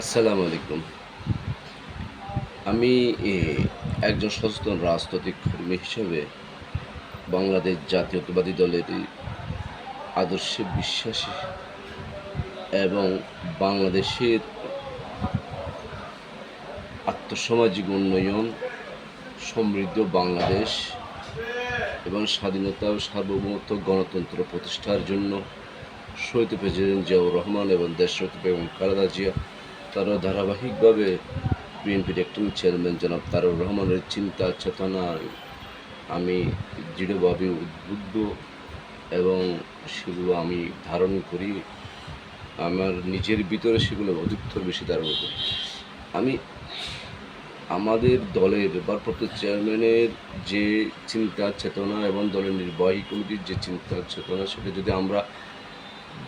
আসসালামু আলাইকুম। আমি একজন সচেতন রাজনৈতিক কর্মী হিসেবে বাংলাদেশ জাতীয়তাবাদী দলের আদর্শে বিশ্বাসী এবং বাংলাদেশের আত্মসামাজিক উন্নয়ন, সমৃদ্ধ বাংলাদেশ এবং স্বাধীনতা ও সার্বভৌমত্ব গণতন্ত্র প্রতিষ্ঠার জন্য শহীদ প্রেসিডেন্ট জিয়াউর রহমান এবং দেশরত্ন বেগম খালেদা জিয়া তারা ধারাবাহিকভাবে বিএনপির একজন চেয়ারম্যান জনাব তারুর রহমানের চিন্তা চেতনায় আমি দৃঢ়ভাবে উদ্বুদ্ধ এবং সেগুলো আমি ধারণ করি। আমার নিজের ভিতরে সেগুলো অধিকতর বেশি ধারণ করি। আমি আমাদের দলের ভারপ্রাপ্ত চেয়ারম্যানের যে চিন্তা চেতনা এবং দলের নির্বাহী কমিটির যে চিন্তা চেতনা, সেটা যদি আমরা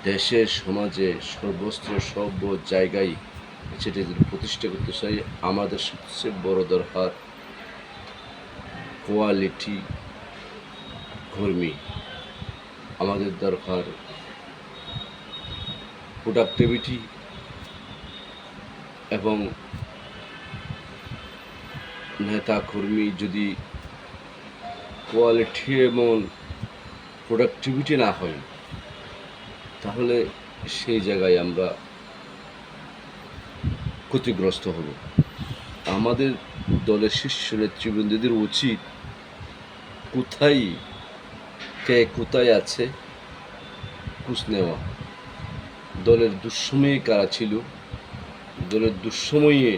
দেশে, সমাজে সর্বস্ত্র সর্ব জায়গায় সেটা যদি প্রতিষ্ঠা করতে চাই। আমাদের সবচেয়ে বড় দরকার কোয়ালিটি কর্মী। আমাদের দরকার প্রোডাক্টিভিটি এবং নেতা কর্মী যদি কোয়ালিটি এবং প্রোডাক্টিভিটি না হয়, তাহলে সেই জায়গায় আমরা ক্ষতিগ্রস্ত হব আমাদের দলের শীর্ষ নেতৃবৃন্দদের উচিত কোথায়, কে কোথায় আছে, খোঁজ নেওয়া। দলের দুঃসময়ে কারা ছিল, দলের দুঃসময়ে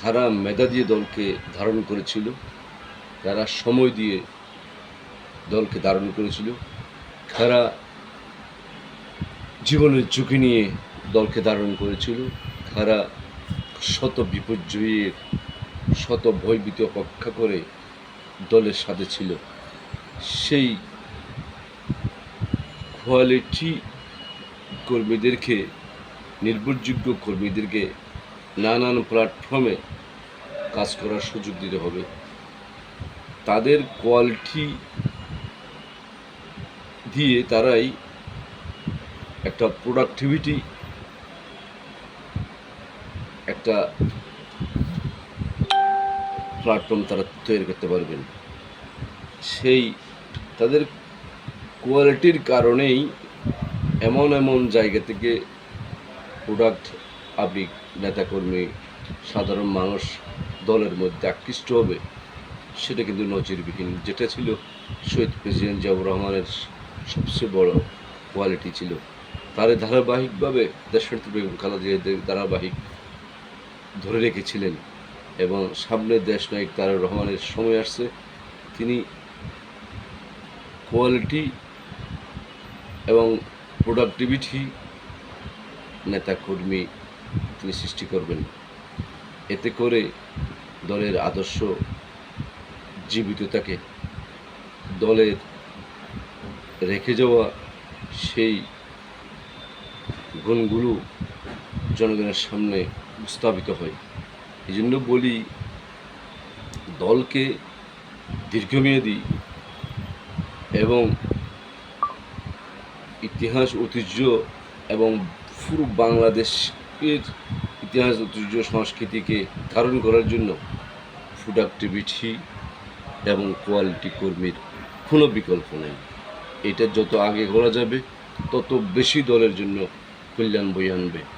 খারা মেধা দিয়ে দলকে ধারণ করেছিল, কারা সময় দিয়ে দলকে ধারণ করেছিল খারা জীবনের ঝুঁকি নিয়ে দলকে ধারণ করেছিল খারা শত বিপর্যয়ের, শত ভয়ভীতি অপেক্ষা করে দলের সাথে ছিল। সেই কোয়ালিটি কর্মীদেরকে, নির্ভরযোগ্য কর্মীদেরকে নানান প্ল্যাটফর্মে কাজ করার সুযোগ দিতে হবে। তাদের কোয়ালিটি দিয়ে তারাই একটা প্রোডাক্টিভিটি একটা প্ল্যাটফর্ম তারা তৈরি করতে পারবেন। সেই তাদের কোয়ালিটির কারণেই এমন এমন জায়গা থেকে প্রোডাক্ট আবেগ নেতাকর্মী, সাধারণ মানুষ দলের মধ্যে আকৃষ্ট হবে, সেটা কিন্তু নজিরবিহীন যেটা ছিল শহীদ প্রেসিডেন্ট জিয়াউর রহমানের সবচেয়ে বড় কোয়ালিটি ছিল। তারে ধারাবাহিকভাবে দেশনেত্রী খালেদা ধারাবাহিক ধরে রেখেছিলেন এবং সামনে দেশ নায়ক তারেক রহমানের সময় আসছে, তিনি কোয়ালিটি এবং প্রোডাক্টিভিটি নেতাকর্মী তিনি সৃষ্টি করবেন। এতে করে দলের আদর্শ জীবিত থাকে দলের রেখে যাওয়া সেই গুণগুলো জনগণের সামনে স্থাপিত হয়। এই জন্য বলি, দলকে দীর্ঘমেয়াদী এবং ইতিহাস, ঐতিহ্য এবং পুরো বাংলাদেশের ইতিহাস, ঐতিহ্য, সংস্কৃতিকে ধারণ করার জন্য প্রোডাক্টিভিটি এবং কোয়ালিটি কর্মীর কোনো বিকল্প নেই। এটা যত আগে করা যাবে, তত বেশি দলের জন্য কল্যাণ বই আনবে।